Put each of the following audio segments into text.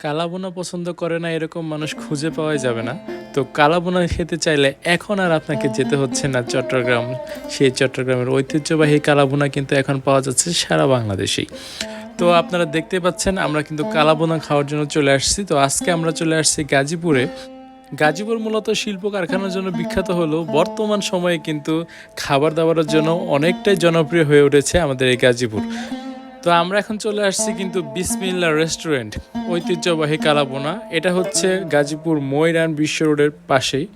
কালাবোনা পছন্দ করে না, এরকম মানুষ খুঁজে পাওয়াই যাবে না। তো কালাবোনা খেতে চাইলে এখন আর আপনাকে যেতে হচ্ছে না চট্টগ্রাম। সেই চট্টগ্রামের ঐতিহ্যবাহী কালাবোনা কিন্তু এখন পাওয়া যাচ্ছে সারা বাংলাদেশেই। তো আপনারা দেখতে পাচ্ছেন, আমরা কিন্তু কালাবোনা খাওয়ার জন্য চলে আসছি। তো আজকে আমরা চলে আসছি গাজীপুরে। গাজীপুর মূলত শিল্প কারখানার জন্য বিখ্যাত হলেও বর্তমান সময়ে কিন্তু খাবার দাবারের জন্য অনেকটাই জনপ্রিয় হয়ে উঠেছে আমাদের এই গাজীপুর। তো আমরা এখন চলে আসছি কিন্তু বিসমিল্লা রেস্টুরেন্ট, ঐতিহ্যবাহী কালাবোনা। এটা হচ্ছে গাজীপুর ময়রান বিশ্ব রোডের পাশেই।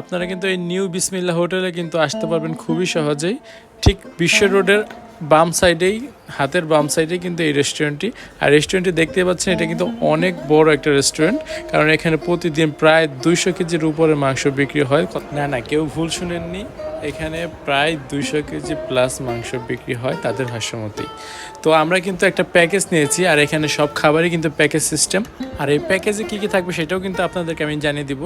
আপনারা কিন্তু এই নিউ বিসমিল্লা হোটেলে কিন্তু আসতে পারবেন খুবই সহজেই। ঠিক বিশ্ব রোডের বাম সাইডেই, হাতের বাম সাইডে কিন্তু এই রেস্টুরেন্টটি। আর রেস্টুরেন্টটি দেখতে পাচ্ছেন, এটা কিন্তু অনেক বড় একটা রেস্টুরেন্ট। কারণ এখানে প্রতিদিন প্রায় দুইশো কেজির উপরে মাংস বিক্রি হয়। না না, কেউ ভুল শুনেননি। এখানে প্রায় দুইশো কেজি প্লাস মাংস বিক্রি হয় তাদের ভাষ্যমতেই তো আমরা কিন্তু একটা প্যাকেজ নিয়েছি আর এখানে সব খাবারই কিন্তু প্যাকেজ সিস্টেম আর এই প্যাকেজে কী কী থাকবে সেটাও কিন্তু আপনাদেরকে আমি জানিয়ে দিব।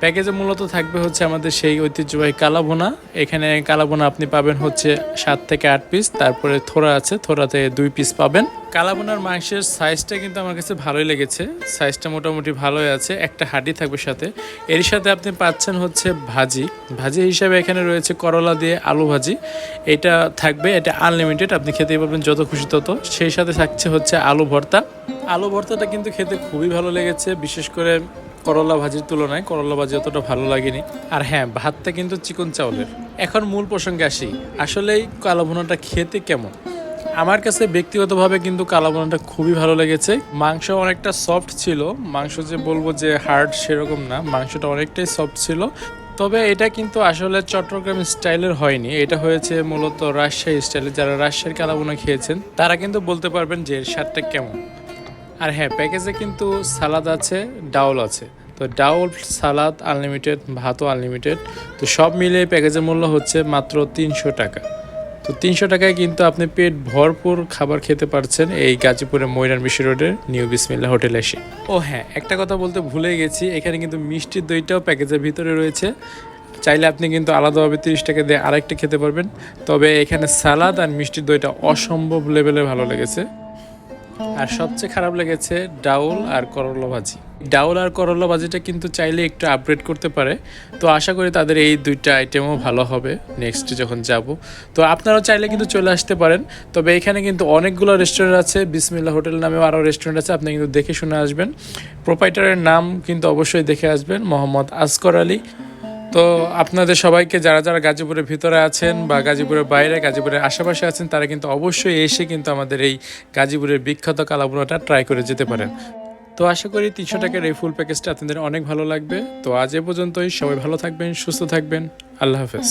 প্যাকেজে মূলত থাকবে হচ্ছে আমাদের সেই ঐতিহ্যবাহী কালাভোনা। এখানে কালাভোনা আপনি পাবেন হচ্ছে সাত থেকে আট পিস তারপরে থোড়া আছে, থোড়াতে দুই পিস পাবেন। কালাবোনার মাংসের সাইজটা কিন্তু আমার কাছে ভালোই লেগেছে। সাইজটা মোটামুটি ভালোই আছে, একটা হাডি থাকবে সাথে। এর সাথে আপনি পাচ্ছেন হচ্ছে ভাজি। ভাজি হিসাবে এখানে রয়েছে করলা দিয়ে আলু ভাজি। এটা থাকবে, এটা আনলিমিটেড আপনি খেতেই পারবেন যত খুশি তত। সেই সাথে থাকছে হচ্ছে আলু ভর্তা। আলু ভর্তাটা কিন্তু খেতে খুবই ভালো লেগেছে, বিশেষ করে করলা ভাজির তুলনায়। করলা ভাজি অতটা ভালো লাগেনি। আর হ্যাঁ ভাতটা কিন্তু চিকন চাউলের। এখন মূল প্রসঙ্গে আসি। আসলেই কালো খেতে কেমন? আমার কাছে ব্যক্তিগতভাবে কিন্তু কালাবোনাটা খুবই ভালো লেগেছে। মাংস অনেকটা সফট ছিল। মাংস যে বলব যে হার্ড সেরকম না। মাংসটা অনেকটাই সফট ছিল। তবে এটা কিন্তু আসলে চট্টগ্রাম স্টাইলের হয়নি। এটা হয়েছে মূলত রাজশাহী স্টাইলের যারা রাজশাহীর কালাবোনা খেয়েছেন, তারা কিন্তু বলতে পারবেন যে স্বাদটা কেমন। আর হ্যাঁ প্যাকেজে কিন্তু সালাদ আছে, ডাউল আছে। তো ডাউল সালাদ আনলিমিটেড ভাতও আনলিমিটেড তো সব মিলিয়ে প্যাকেজের মূল্য হচ্ছে মাত্র তিনশো টাকা। তো তিনশো টাকায় কিন্তু আপনি পেট ভরপুর খাবার খেতে পারছেন এই গাজীপুরের ময়রান মিশ্র রোডের নিউ বিসমিল্লা হোটেল এসে। ও হ্যাঁ একটা কথা বলতে ভুলে গেছি, এখানে কিন্তু মিষ্টির দইটাও প্যাকেজের ভিতরে রয়েছে। চাইলে আপনি কিন্তু আলাদাভাবে তিরিশ টাকা দিয়ে আরেকটা খেতে পারবেন, তবে এখানে সালাদ আর মিষ্টির দইটা অসম্ভব লেভেলে ভালো লেগেছে। আর সবচেয়ে খারাপ লেগেছে ডাউল আর করলা ভাজি। ডাউল আর করলা ভাজিটা কিন্তু চাইলে একটু আপগ্রেড করতে পারে। তো আশা করি তাদের এই দুইটা আইটেমও ভালো হবে নেক্সট যখন যাব। তো আপনারাও চাইলে কিন্তু চলে আসতে পারেন। তবে এখানে কিন্তু অনেকগুলো রেস্টুরেন্ট আছে। বিসমিল্লা হোটেল নামেও আরও রেস্টুরেন্ট আছে। আপনি কিন্তু দেখে শুনে আসবেন। প্রোপাইটারের নাম কিন্তু অবশ্যই দেখে আসবেন। মোহাম্মদ আসকর আলী। তো আপনাদের সবাইকে যারা যারা গাজীপুরের ভিতরে আছেন বা গাজীপুরের বাইরে, গাজীপুরের আশেপাশে আছেন, তারা কিন্তু অবশ্যই এসে কিন্তু আমাদের এই গাজীপুরের বিখ্যাত কালাবুনাটা ট্রাই করে যেতে পারেন। তো আশা করি তিনশো টাকার এই ফুল প্যাকেজটা আপনাদের অনেক ভালো লাগবে। তো আজ এ পর্যন্তই। সবাই ভালো থাকবেন, সুস্থ থাকবেন। আল্লাহ হাফেজ।